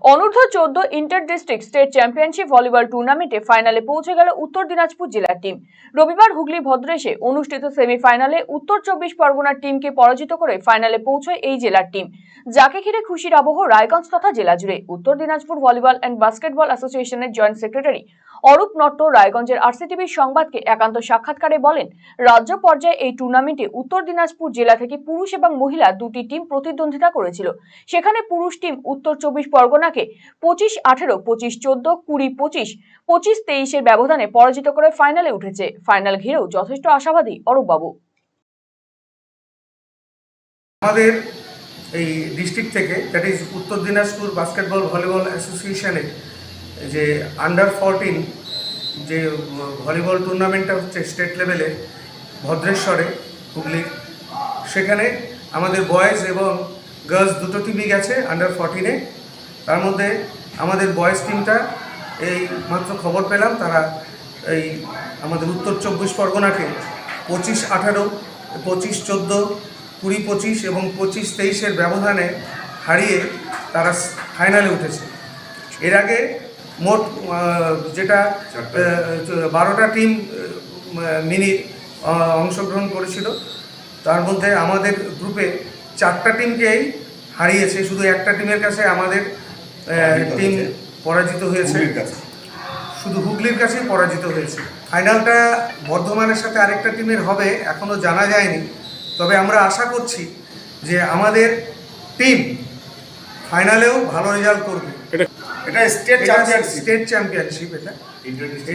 অনূর্ধ্ব চোদ্দ inter district state championship volleyball টুর্নামেন্টে ফাইনালে পৌঁছে গেল উত্তর দিনাজপুর জেলার টিম। রবিবার হুগলি ভদ্রেশে অনুষ্ঠিত সেমিফাইনালে উত্তর চব্বিশ পরগনার টিমকে পরাজিত করে ফাইনালে পৌঁছয় এই জেলার টিম। যাকে ঘিরে খুশির আবহ রায়গঞ্জ তথা জেলা জুড়ে। Uttar Dinajpur volleyball and basketball অ্যাসোসিয়েশনের জয়েন্ট সেক্রেটারি অরূপ নট্ট রায়গঞ্জের আরসিটিভির সংবাদকে একান্ত সাক্ষাৎকারে বলেন, রাজ্য পর্যায়ে এই টুর্নামেন্টে উত্তর দিনাজপুর জেলা থেকে পুরুষ এবং মহিলা দুটি টিম প্রতিদ্বন্দ্বিতা করেছিল। সেখানে পুরুষ টিম উত্তর চব্বিশ পরগনাকে পঁচিশ আঠেরো, পঁচিশ চোদ্দ, কুড়ি পঁচিশ পঁচিশ তেইশের ব্যবধানে পরাজিত করে ফাইনালে উঠেছে। ফাইনাল ঘিরেও যথেষ্ট আশাবাদী অরূপবাবু। আমাদের এই ডিস্ট্রিক্ট থেকে দ্যাট ইজ উত্তর দিনাজপুর বাস্কেটবল ভলিবল অ্যাসোসিয়েশনের যে আন্ডার ফোরটিন যে ভলিবল টুর্নামেন্টটা হচ্ছে স্টেট লেভেলে ভদ্রেশ্বরে হুগলির সেখানে আমাদের বয়েজ এবং গার্লস দুটো টিমই গেছে আন্ডার ফোরটিনে তার মধ্যে আমাদের বয়েজ টিমটা এই মাত্র খবর পেলাম, তারা এই আমাদের উত্তর চব্বিশ পরগনাকে পঁচিশ আঠারো, পঁচিশ চোদ্দ, কুড়ি পঁচিশ এবং পঁচিশ তেইশের ব্যবধানে হারিয়ে তারা ফাইনালে উঠেছে। এর আগে মোট যেটা বারোটা টিম মিনি অংশগ্রহণ করেছিল। তার মধ্যে আমাদের গ্রুপে চারটা টিমকেই হারিয়েছে। শুধু একটা টিমের কাছে আমাদের টিম পরাজিত হয়েছে। শুধু হুগলির কাছেই পরাজিত হয়েছে। ফাইনালটা বর্ধমানের সাথে আরেকটা টিমের হবে এখনও জানা যায়নি। তবে আমরা আশা করছি যে আমাদের টিম ফাইনালেও ভালো রেজাল্ট করবে। এটা স্টেট চ্যাম্পিয়নশিপ স্টেট চ্যাম্পিয়নশিপ এটা